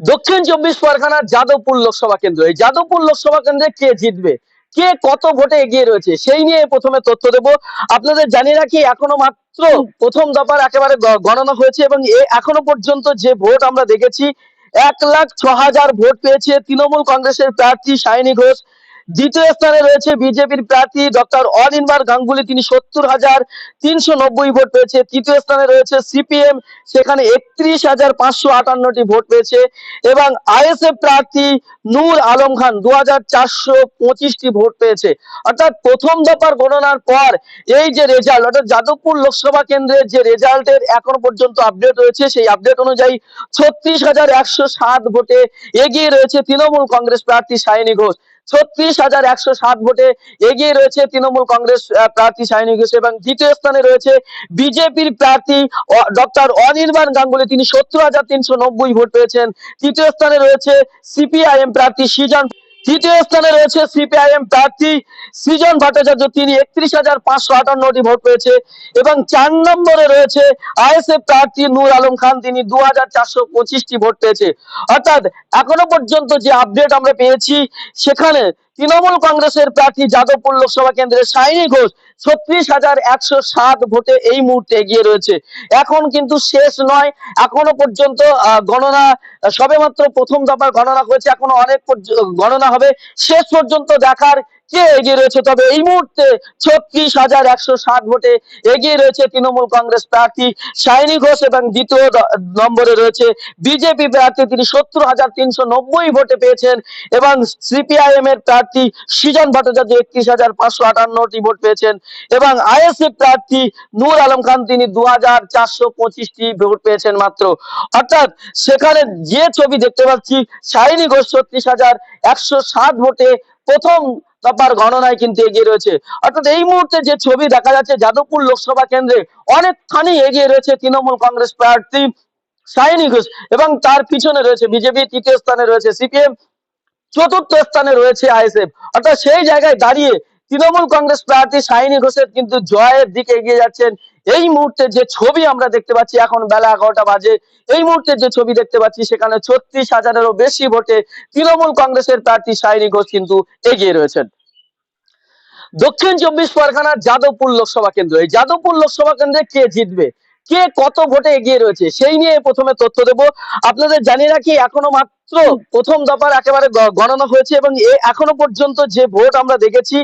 দক্ষিণ চব্বিশ পরগনার যাদবপুর লোকসভা কেন্দ্র। এই যাদবপুর লোকসভা কেন্দ্রে কে জিতবে? কে কত ভোটে এগিয়ে রয়েছে? সেই নিয়ে প্রথমে তথ্য দেব। আপনাদের জানিয়ে রাখি, এখনও মাত্র প্রথম দফার একেবারে গণনা হয়েছে এবং এখনও পর্যন্ত যে ভোট আমরা দেখেছি, এক লাখ ছ হাজার ভোট পেয়েছে তৃণমূল কংগ্রেসের প্রার্থী সায়নী ঘোষ। দ্বিতীয় স্থানে রয়েছে বিজেপির প্রার্থী ডক্টর অনির্বাণ গাঙ্গুলি। তিনি সত্তর হাজার তিনশো নব্বই ভোট পেয়েছে। তৃতীয় স্থানে রয়েছে সিপিএম। সেখানে একত্রিশ হাজার পাঁচশো আটান্নটি ভোট পেয়েছে। এবং আইএসএফ প্রার্থী নূর আলম খান দু হাজার চারশো পঁচিশটি ভোট পেয়েছে। অর্থাৎ প্রথম দফার গণনার পর এই যে রেজাল্ট অর্থাৎ যাদবপুর লোকসভা কেন্দ্রের যে রেজাল্টের এখনও পর্যন্ত আপডেট রয়েছে, সেই আপডেট অনুযায়ী ছত্রিশ হাজার একশো সাত ভোটে এগিয়ে রয়েছে তৃণমূল কংগ্রেস প্রার্থী সায়নী ঘোষ। ছত্রিশ হাজার একশো সাত ভোটে এগিয়ে রয়েছে তৃণমূল কংগ্রেস প্রার্থী সায়নী ঘোষ এবং দ্বিতীয় স্থানে রয়েছে বিজেপির প্রার্থী ডক্টর অনির্বাণ গাঙ্গুলি। তিনি সত্তর হাজার তিনশো নব্বই ভোট পেয়েছেন। তৃতীয় স্থানে রয়েছে সিপিআইএম প্রার্থী সৃজন তৃতীয় স্থানে রয়েছে সিপিআইএম প্রার্থী সৃজন ভট্টাচার্য। তিনি একত্রিশ হাজার পাঁচশো আটান্নটি ভোট পেয়েছে এবং চার নম্বরে রয়েছে আইএসএফ প্রার্থী নূর আলম খান। তিনি দু হাজার চারশো পঁচিশটি ভোট পেয়েছে। অর্থাৎ এখনও পর্যন্ত যে আপডেট আমরা পেয়েছি, সেখানে তৃণমূল কংগ্রেসের প্রার্থী যাদবপুর লোকসভা কেন্দ্রের সাইনি ঘোষ ছত্রিশ হাজার একশো সাত ভোটে এই মুহূর্তে এগিয়ে রয়েছে। এখন কিন্তু শেষ নয়। এখনও পর্যন্ত গণনা, সবেমাত্র প্রথম দফার গণনা হয়েছে। এখনও অনেক গণনা হবে। শেষ পর্যন্ত দেখার কে এগিয়ে রয়েছে, তবে এই মুহূর্তে ছত্রিশ হাজার একশো সাত ভোটে এগিয়ে রয়েছে তৃণমূল কংগ্রেস প্রার্থী সাইনি ঘোষ এবং দ্বিতীয় নম্বরে রয়েছে বিজেপি প্রার্থী। তিনি সত্তর হাজার তিনশো নব্বই ভোটে পেয়েছেন এবং সিপিআইএম এর প্রার্থী সৃজন ভট্টাচার্য একত্রিশ হাজার পাঁচশো আটান্নটি ভোট পেয়েছেন এবং আইএসএফ প্রার্থী নূর আলম খান, তিনি দু হাজার চারশো পঁচিশটি ভোট পেয়েছেন মাত্র। অর্থাৎ সেখানে যে ছবি দেখতে পাচ্ছি সাইনি ঘোষ ছত্রিশ হাজার একশো সাত ভোটে প্রথম দফার গণনায় কিন্তু এগিয়ে রয়েছে। অর্থাৎ এই মুহূর্তে যে ছবি দেখা যাচ্ছে, যাদবপুর লোকসভা কেন্দ্রে অনেকখানি এগিয়ে রয়েছে তৃণমূল কংগ্রেস প্রার্থী সাইনি ঘোষ এবং তার পিছনে রয়েছে বিজেপি, তৃতীয় স্থানে রয়েছে সিপিএম, চতুর্থ স্থানে রয়েছে আইএসএফ। অর্থাৎ সেই জায়গায় দাঁড়িয়ে তৃণমূল কংগ্রেস প্রার্থী সাইনি ঘোষের কিন্তু জয়ের দিকে এগিয়ে যাচ্ছেন এই মুহূর্তে যে ছবি আমরা দেখতে পাচ্ছি, এখন বেলা এগারোটা বাজে। এই মুহূর্তে যে ছবি দেখতে পাচ্ছি, সেখানে ছত্রিশ হাজারেরও বেশি ভোটে তৃণমূল কংগ্রেসের প্রার্থী সাইনি ঘোষ কিন্তু এগিয়ে রয়েছেন। দক্ষিণ চব্বিশ পরগনার যাদবপুর লোকসভা কেন্দ্র। এই যাদবপুর লোকসভা কেন্দ্রে কে জিতবে? কে কত ভোটে এগিয়ে রয়েছে? সেই নিয়ে প্রথমে তথ্য দেব। আপনাদের জানিয়ে রাখি, এখনও মাত্র প্রথম দফার একেবারে গণনা হয়েছে এবং এখনও পর্যন্ত যে ভোট আমরা দেখেছি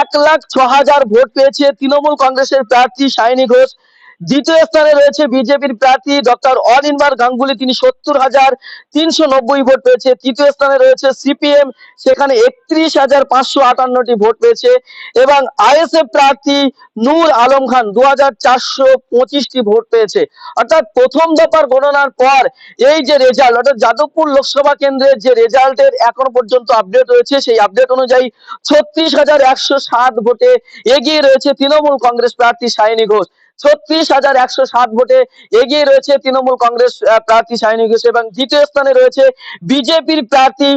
এক লাখ ছ হাজার ভোট পেয়েছে তৃণমূল কংগ্রেসের প্রার্থী সায়নী ঘোষ। দ্বিতীয় স্থানে রয়েছে বিজেপির প্রার্থী ডক্টর অনির্বাণ গাঙ্গুলি। তিনি সত্তর হাজার তিনশো নব্বই ভোট পেয়েছে। তৃতীয় স্থানে রয়েছে সিপিএম। সেখানে একত্রিশ হাজার পাঁচশো আটান্নটি ভোট পেয়েছে। এবং আইএসএফ প্রার্থী নূর আলম খান দু হাজার চারশো পঁচিশটি ভোট পেয়েছে। অর্থাৎ প্রথম দফার গণনার পর এই যে রেজাল্ট অর্থাৎ যাদবপুর লোকসভা কেন্দ্রের যে রেজাল্টের এখনও পর্যন্ত আপডেট রয়েছে, সেই আপডেট অনুযায়ী ছত্রিশ হাজার একশো সাত ভোটে এগিয়ে রয়েছে তৃণমূল কংগ্রেস প্রার্থী সায়নী ঘোষ। ছত্রিশ হাজার একশো সাত ভোটে এগিয়ে রয়েছে তৃণমূল কংগ্রেস প্রার্থী সায়নী ঘোষ এবং দ্বিতীয় স্থানে রয়েছে বিজেপির প্রার্থী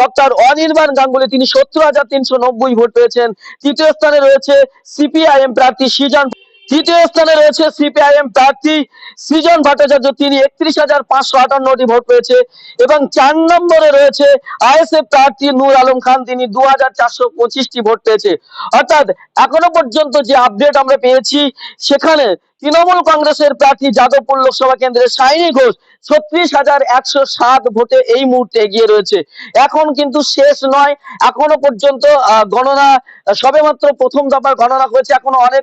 ডক্টর অনির্বাণ গাঙ্গুলি। তিনি সত্তর হাজার তিনশো নব্বই ভোট পেয়েছেন। তৃতীয় স্থানে রয়েছে সিপিআইএম প্রার্থী সৃজন তৃতীয় স্থানে রয়েছে সিপিআইএম প্রার্থী সৃজন ভট্টাচার্য। তিনি একত্রিশ হাজার পাঁচশো আটান্নটি ভোট পেয়েছে এবং চার নম্বরে রয়েছে আইএসএফ প্রার্থী নূর আলম খান। তিনি দু হাজার চারশো পঁচিশটি ভোট পেয়েছে। অর্থাৎ এখনও পর্যন্ত যে আপডেট আমরা পেয়েছি, সেখানে তৃণমূল কংগ্রেসের প্রার্থী যাদবপুর লোকসভা কেন্দ্রের সাইনি ঘোষ ছত্রিশ হাজার একশো সাত ভোটে এই মুহূর্তে এগিয়ে রয়েছে। এখন কিন্তু শেষ নয়। এখনও পর্যন্ত গণনা, সবেমাত্র প্রথম দফার গণনা হয়েছে। এখনও অনেক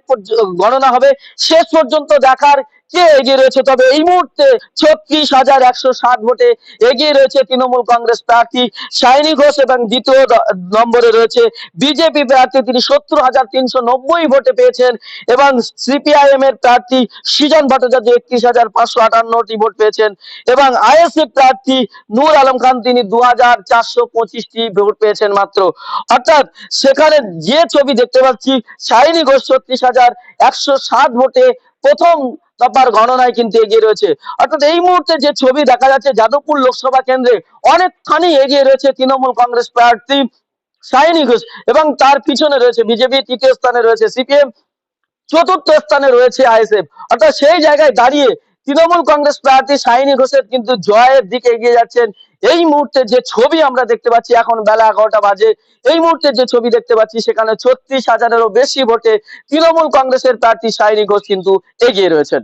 গণনা হবে। শেষ পর্যন্ত দেখার কে এগিয়ে রয়েছে, তবে এই মুহূর্তে ছত্রিশ হাজার একশো সাত ভোটে এগিয়ে রয়েছে তৃণমূল কংগ্রেস প্রার্থী সায়নী ঘোষ এবং দ্বিতীয় নম্বরে রয়েছে বিজেপি প্রার্থী। তিনি সত্তর হাজার তিনশো নব্বই ভোটে পেয়েছেন এবং সিপিআইএম এর প্রার্থী সৃজন ভট্টাচার্য একত্রিশ হাজার পাঁচশো আটান্নটি ভোট পেয়েছেন এবং আইএসএফ প্রার্থী নূর আলম খান, তিনি দু হাজার চারশো পঁচিশটি ভোট পেয়েছেন মাত্র। অর্থাৎ সেখানে যে ছবি দেখতে পাচ্ছি সাইনি ঘোষ ছত্রিশ হাজার একশো সাত ভোটে প্রথম দফার গণনায় কিন্তু এগিয়ে রয়েছে। অর্থাৎ এই মুহূর্তে যে ছবি দেখা যাচ্ছে, যাদবপুর লোকসভা কেন্দ্রে অনেকখানি এগিয়ে রয়েছে তৃণমূল কংগ্রেস প্রার্থী সাইনি ঘোষ এবং তার পিছনে রয়েছে বিজেপি, তৃতীয় স্থানে রয়েছে সিপিএম, চতুর্থ স্থানে রয়েছে আইএসএফ। অর্থাৎ সেই জায়গায় দাঁড়িয়ে তৃণমূল কংগ্রেস প্রার্থী সাইনি ঘোষের কিন্তু জয়ের দিকে এগিয়ে যাচ্ছেন। এই মুহূর্তে যে ছবি আমরা দেখতে পাচ্ছি, এখন বেলা এগারোটা বাজে। এই মুহূর্তে যে ছবি দেখতে পাচ্ছি, সেখানে ছত্রিশ হাজারেরও বেশি ভোটে তৃণমূল কংগ্রেসের প্রার্থী শাহিনী ঘোষ কিন্তু এগিয়ে রয়েছেন।